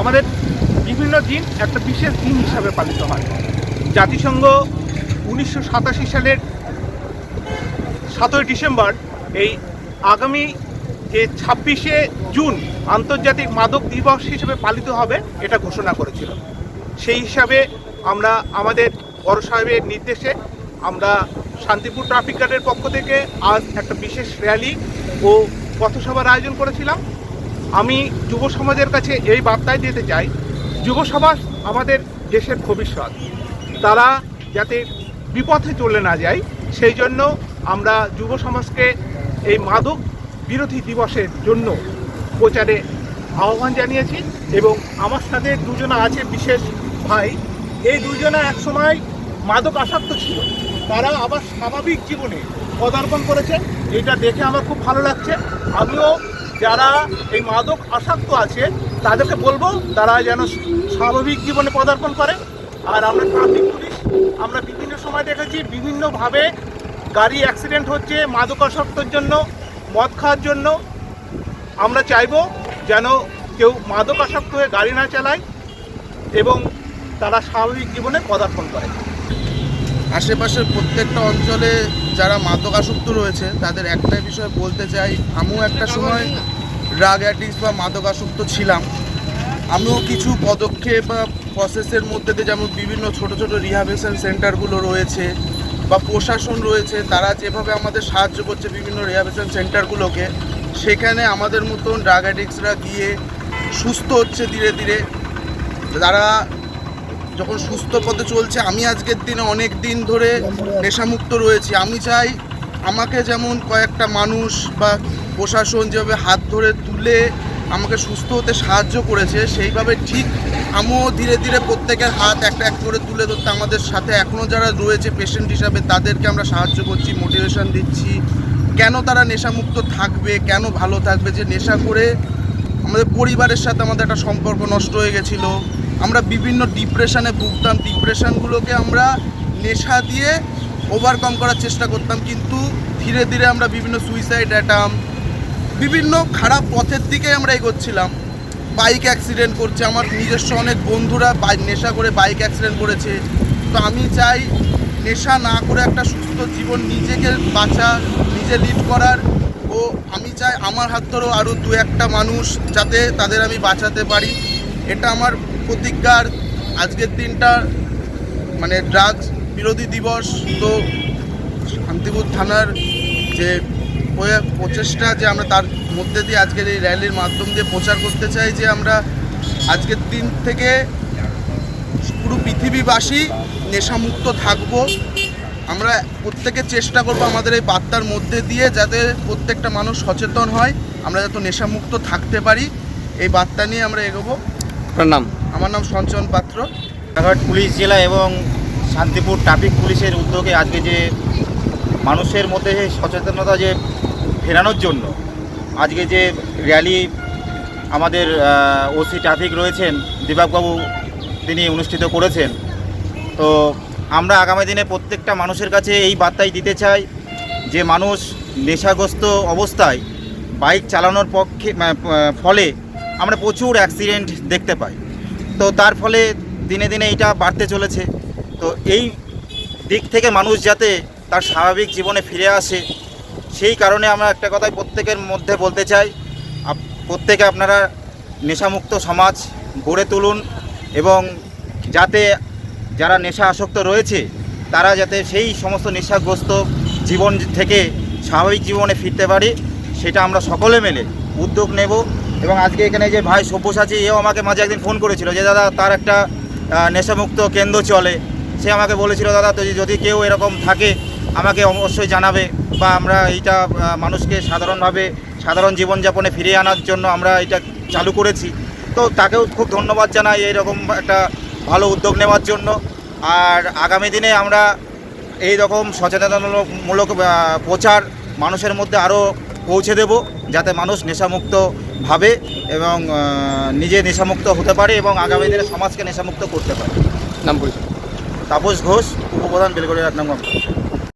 আমাদের বিভিন্ন দিন একটা বিশেষ দিন হিসাবে পালিত হয়। জাতিসংঘ উনিশশো সাতাশি সালের সাতই ডিসেম্বর এই আগামী যে ছাব্বিশে জুন আন্তর্জাতিক মাদক দিবস হিসেবে পালিত হবে, এটা ঘোষণা করেছিল। সেই হিসাবে আমরা আমাদের বড় সাহেবের নির্দেশে আমরা শান্তিপুর ট্রাফিক গার্ডের পক্ষ থেকে আজ একটা বিশেষ র্যালি ও পথসভার আয়োজন করেছিলাম। আমি যুব সমাজের কাছে এই বার্তায় দিতে চাই, যুব সমাজ আমাদের দেশের ভবিষ্যৎ। তারা যাতে বিপথে চলে না যায়, সেই জন্য আমরা যুব সমাজকে এই মাদক বিরোধী দিবসের জন্য প্রচারে আহ্বান জানিয়েছি এবং আমার সাথে দুজনা আছে বিশেষ ভাই। এই দুজনা একসময় মাদক আসক্ত ছিল। তারা আবার স্বাভাবিক জীবনে পদার্পণ করেছে। এটা দেখে আমার খুব ভালো লাগছে। আমিও যারা এই মাদক আসক্ত আছে, তাদেরকে বলব তারা যেন স্বাভাবিক জীবনে পদার্পণ করে। আর আমরা ট্রাফিক পুলিশ, আমরা বিভিন্ন সময় দেখেছি, বিভিন্নভাবে গাড়ি অ্যাক্সিডেন্ট হচ্ছে মাদকাসক্তর জন্য, মদ খাওয়ার জন্য। আমরা চাইব যেন কেউ মাদকাসক্ত হয়ে গাড়ি না চালায় এবং তারা স্বাভাবিক জীবনে পদার্পণ করে। আশেপাশের প্রত্যেকটা অঞ্চলে যারা মাদকাসক্ত রয়েছে, তাদের একটাই বিষয় বলতে চাই, আমিও একটা সময় ড্রাগ অ্যাডিক্ট বা মাদকাসক্ত ছিলাম। আমিও কিছু পদক্ষেপ বা প্রসেসের মধ্যে দিয়ে যেমন বিভিন্ন ছোট ছোট রিহাবিলিটেশন সেন্টারগুলো রয়েছে বা প্রশাসন রয়েছে, তারা যেভাবে আমাদের সাহায্য করছে বিভিন্ন রিহাবিলিটেশন সেন্টারগুলোকে সেখানে আমাদের মতন ড্রাগ অ্যাডিক্টসরা গিয়ে সুস্থ হচ্ছে ধীরে ধীরে। তারা যখন সুস্থ পথে চলছে, আমি আজকের দিনে অনেক দিন ধরে নেশামুক্ত রয়েছি। আমি চাই আমাকে যেমন কয়েকটা মানুষ বা প্রশাসন যেভাবে হাত ধরে তুলে আমাকে সুস্থ হতে সাহায্য করেছে, সেইভাবে ঠিক আমিও ধীরে ধীরে প্রত্যেকের হাত একটা এক করে তুলে ধরতে আমাদের সাথে এখনও যারা রয়েছে পেশেন্ট হিসাবে, তাদেরকে আমরা সাহায্য করছি মোটিভেশন দিচ্ছি। কেন তারা নেশামুক্ত থাকবে, কেন ভালো থাকবে, যে নেশা করে আমাদের পরিবারের সাথে আমাদের একটা সম্পর্ক নষ্ট হয়ে গেছিল আমরা বিভিন্ন ডিপ্রেশনে ভুগতাম। ডিপ্রেশনগুলোকে আমরা নেশা দিয়ে ওভারকাম করার চেষ্টা করতাম, কিন্তু ধীরে ধীরে আমরা বিভিন্ন সুইসাইড অ্যাটাম বিভিন্ন খারাপ পথের দিকে আমরা এগোচ্ছিলাম। বাইক অ্যাক্সিডেন্ট করছে, আমার নিজস্ব অনেক বন্ধুরা বাইক নেশা করে বাইক অ্যাক্সিডেন্ট করেছে। তো আমি চাই নেশা না করে একটা সুস্থ জীবন নিজেকে বাঁচা, নিজে লিড করার। ও, আমি চাই আমার হাত ধরেও আরও দু একটা মানুষ যাতে তাদের আমি বাঁচাতে পারি। এটা আমার প্রতিজ্ঞার আজকের দিনটা মানে ড্রাগস বিরোধী দিবস, তো শান্তিপুর থানার যে প্রচেষ্টা যে আমরা তার মধ্যে দিয়ে আজকের এই র্যালির মাধ্যম দিয়ে প্রচার করতে চাই যে আমরা আজকের দিন থেকে পুরো পৃথিবীবাসী নেশামুক্ত থাকব। আমরা প্রত্যেকে চেষ্টা করব আমাদের এই বার্তার মধ্যে দিয়ে যাতে প্রত্যেকটা মানুষ সচেতন হয়, আমরা যাতে নেশামুক্ত থাকতে পারি। এই বার্তা নিয়ে আমরা এগোবো। আপনার নাম? আমার নাম সঞ্চয়ন পাত্র। রানাঘাট পুলিশ জেলা এবং শান্তিপুর ট্রাফিক পুলিশের উদ্যোগে আজকে যে মানুষের মধ্যে সচেতনতা যে ফেরানোর জন্য, আজকে যে র্যালি আমাদের ওসি ট্রাফিক রয়েছেন, দীপকবাবু তিনি অনুষ্ঠিত করেছেন। তো আমরা আগামী দিনে প্রত্যেকটা মানুষের কাছে এই বার্তাই দিতে চাই যে মানুষ নেশাগ্রস্ত অবস্থায় বাইক চালানোর পক্ষে ফলে আমরা প্রচুর অ্যাক্সিডেন্ট দেখতে পাই। তো তার ফলে দিনে দিনে এটা বাড়তে চলেছে। তো এই দিক থেকে মানুষ যাতে তার স্বাভাবিক জীবনে ফিরে আসে, সেই কারণে আমরা একটা কথাই প্রত্যেকের মধ্যে বলতে চাই। প্রত্যেকে আপনারা নেশামুক্ত সমাজ গড়ে তুলুন এবং যাতে যারা নেশা আসক্ত রয়েছে, তারা যাতে সেই সমস্ত নেশাগ্রস্ত জীবন থেকে স্বাভাবিক জীবনে ফিরতে পারে, সেটা আমরা সকলে মিলে উদ্যোগ নেব এবং আজকে এখানে যে ভাই সব্যসাচী, এও আমাকে মাঝে একদিন ফোন করেছিল যে, দাদা, তার একটা নেশামুক্ত কেন্দ্র চলে। সে আমাকে বলেছিল, দাদা, তো যদি কেউ এরকম থাকে, আমাকে অবশ্যই জানাবে বা আমরা এইটা মানুষকে সাধারণভাবে সাধারণ জীবনযাপনে ফিরিয়ে আনার জন্য আমরা এটা চালু করেছি। তো তাকেও খুব ধন্যবাদ জানাই এইরকম একটা ভালো উদ্যোগ নেওয়ার জন্য। আর আগামী দিনে আমরা এই রকম সচেতনমূলক প্রচার মানুষের মধ্যে আরও পৌঁছে দেব যাতে মানুষ নেশামুক্ত ভাবে এবং নিজে নেশামুক্ত হতে পারে এবং আগামী দিনে সমাজকে নেশামুক্ত করতে পারে। নাম পরিচয়। তাপস ঘোষ উপপ্রধান বেলগড়িয়া এক